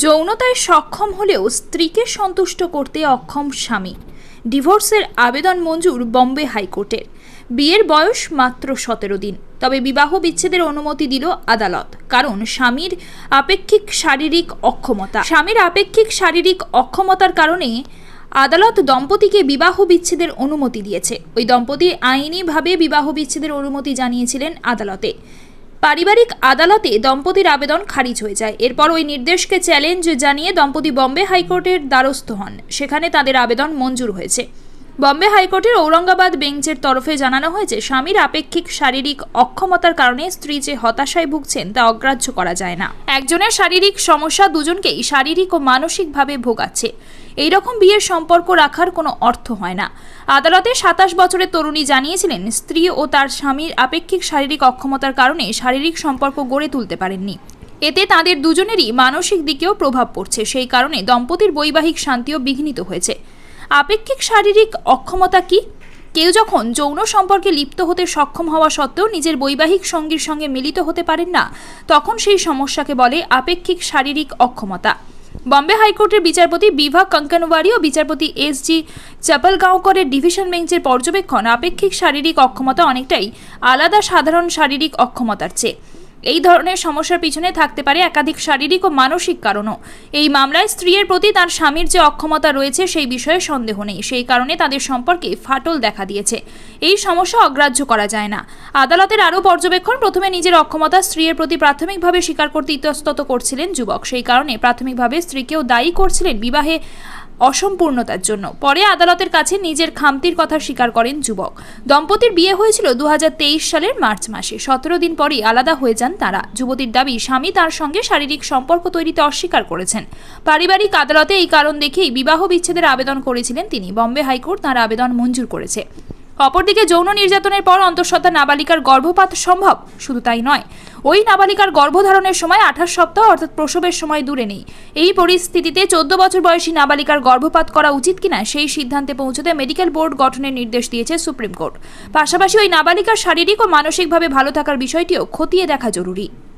যৌনতায় সক্ষম হলেও স্ত্রীকে সন্তুষ্ট করতে অক্ষম স্বামী। ডিভোর্সের আবেদন মঞ্জুর বম্বে হাইকোর্টের বিয়ের বয়স মাত্র সতেরো দিন। তবে বিবাহ বিচ্ছেদের অনুমতি দিল আদালত, কারণ স্বামীর আপেক্ষিক শারীরিক অক্ষমতা। স্বামীর আপেক্ষিক শারীরিক অক্ষমতার কারণে আদালত দম্পতিকে বিবাহ বিচ্ছেদের অনুমতি দিয়েছে। ওই দম্পতি আইনিভাবে বিবাহ বিচ্ছেদের অনুমতি জানিয়েছিলেন আদালতে। পারিবারিক আদালতে দম্পতির আবেদন খারিজ হয়ে যায়। এরপর ওই নির্দেশকে চ্যালেঞ্জ জানিয়ে দম্পতি বম্বে হাইকোর্টের দ্বারস্থ হন। সেখানে তাদের আবেদন মঞ্জুর হয়েছে। বম্বে হাইকোর্টের ঔরঙ্গাবাদ বেঞ্চের তরফে জানানো হয়েছে, স্বামীর আপেক্ষিক শারীরিক অক্ষমতার কারণে স্ত্রী যে হতাশায় ভুগছেন তা অগ্রাহ্য করা যায় না। একজনের শারীরিক সমস্যা দুজনকেই শারীরিক ও মানসিকভাবে ভোগাচ্ছে। এই রকম বিয়ের সম্পর্ক রাখার কোনো অর্থ হয় না। আদালতে সাতাশ বছরের তরুণী জানিয়েছিলেন, স্ত্রী ও তার স্বামীর আপেক্ষিক শারীরিক অক্ষমতার কারণে শারীরিক সম্পর্ক গড়ে তুলতে পারেননি। এতে তাদের দুজনেরই মানসিক দিকেও প্রভাব পড়ছে। সেই কারণে দম্পতির বৈবাহিক শান্তিও বিঘ্নিত হয়েছে। আপেক্ষিক শারীরিক অক্ষমতা কি? কেউ যখন যৌন সম্পর্কে লিপ্ত হতে সক্ষম হওয়া সত্ত্বেও নিজের বৈবাহিক সঙ্গীর সঙ্গে মিলিত হতে পারেন না, তখন সেই সমস্যাকে বলে আপেক্ষিক শারীরিক অক্ষমতা। বম্বে হাইকোর্টের বিচারপতি বিভা কঙ্কনওয়ারি ও বিচারপতি এস জি চাপালগাঁওকরের ডিভিশন বেঞ্চের পর্যবেক্ষণ আপেক্ষিক শারীরিক অক্ষমতা অনেকটাই আলাদা সাধারণ শারীরিক অক্ষমতার চেয়ে। এই ধরনের সমস্যার পিছনে থাকতে পারে একাধিক শারীরিক ও মানসিক কারণও। এই মামলায় স্ত্রীর প্রতি তার স্বামীর যে অক্ষমতা রয়েছে সেই বিষয়ে সন্দেহ নেই। সেই কারণে তাদের সম্পর্কে ফাটল দেখা দিয়েছে। এই সমস্যা অগ্রাহ্য করা যায় না। আদালতের আরও পর্যবেক্ষণ, প্রথমে নিজের অক্ষমতা স্ত্রীর প্রতি প্রাথমিকভাবে স্বীকার করতে ইতস্তত করছিলেন যুবক। সেই কারণে প্রাথমিকভাবে স্ত্রীকেও দায়ী করছিলেন বিবাহে অসম্পূর্ণতার জন্য। পরে আদালতের কাছে নিজের খামতির কথা স্বীকার করেন যুবক। দম্পতির বিয়ে হয়েছিল দু হাজার তেইশ সালের মার্চ মাসে। সতেরো দিন পরই আলাদা হয়ে যান তারা। যুবতীর দাবি, স্বামী তার সঙ্গে শারীরিক সম্পর্ক তৈরিতে অস্বীকার করেছেন। পারিবারিক আদালতে এই কারণ দেখেই বিবাহ বিচ্ছেদের আবেদন করেছিলেন তিনি। বম্বে হাইকোর্ট তার আবেদন মঞ্জুর করেছে। অপরদিকে যৌন নির্যাতনের পর অন্তঃসত্ত্বা নাবালিকার গর্ভপাত সম্ভব। শুধু তাই নয় ওই নাবালিকার গর্ভধারণের সময় আঠাশ সপ্তাহ, অর্থাৎ প্রসবের সময় দূরে নেই। এই পরিস্থিতিতে চোদ্দ বছর বয়সী নাবালিকার গর্ভপাত করা উচিত কিনা সেই সিদ্ধান্তে পৌঁছতে মেডিকেল বোর্ড গঠনের নির্দেশ দিয়েছে সুপ্রিম কোর্ট। পাশাপাশি ওই নাবালিকার শারীরিক ও মানসিকভাবে ভালো থাকার বিষয়টিও খতিয়ে দেখা জরুরি।